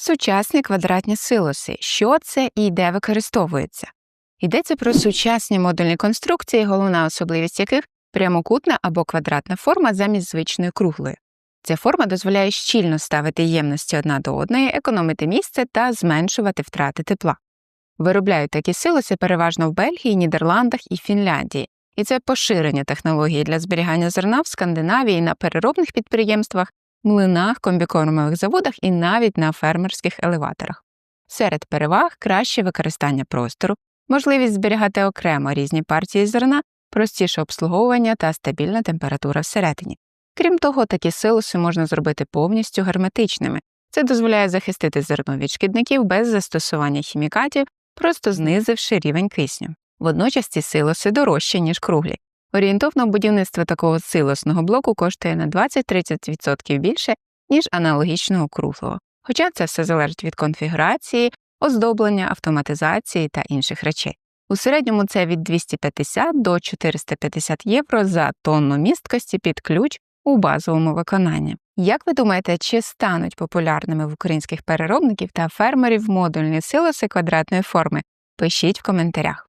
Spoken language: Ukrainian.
Сучасні квадратні силоси. Що це і де використовується? Йдеться про сучасні модульні конструкції, головна особливість яких прямокутна або квадратна форма замість звичної круглої. Ця форма дозволяє щільно ставити ємності одна до одної, економити місце та зменшувати втрати тепла. Виробляють такі силоси переважно в Бельгії, Нідерландах і Фінляндії, і це поширення технології для зберігання зерна в Скандинавії на переробних підприємствах, млинах, комбікормових заводах і навіть на фермерських елеваторах. Серед переваг краще використання простору, можливість зберігати окремо різні партії зерна, простіше обслуговування та стабільна температура всередині. Крім того, такі силоси можна зробити повністю герметичними. Це дозволяє захистити зерно від шкідників без застосування хімікатів, просто знизивши рівень кисню. Водночас ці силоси дорожчі, ніж круглі. Орієнтовно будівництво такого силосного блоку коштує на 20-30% більше, ніж аналогічного круглого. Хоча це все залежить від конфігурації, оздоблення, автоматизації та інших речей. У середньому це від 250 до 450 євро за тонну місткості під ключ у базовому виконанні. Як ви думаєте, чи стануть популярними в українських переробників та фермерів модульні силоси квадратної форми? Пишіть в коментарях.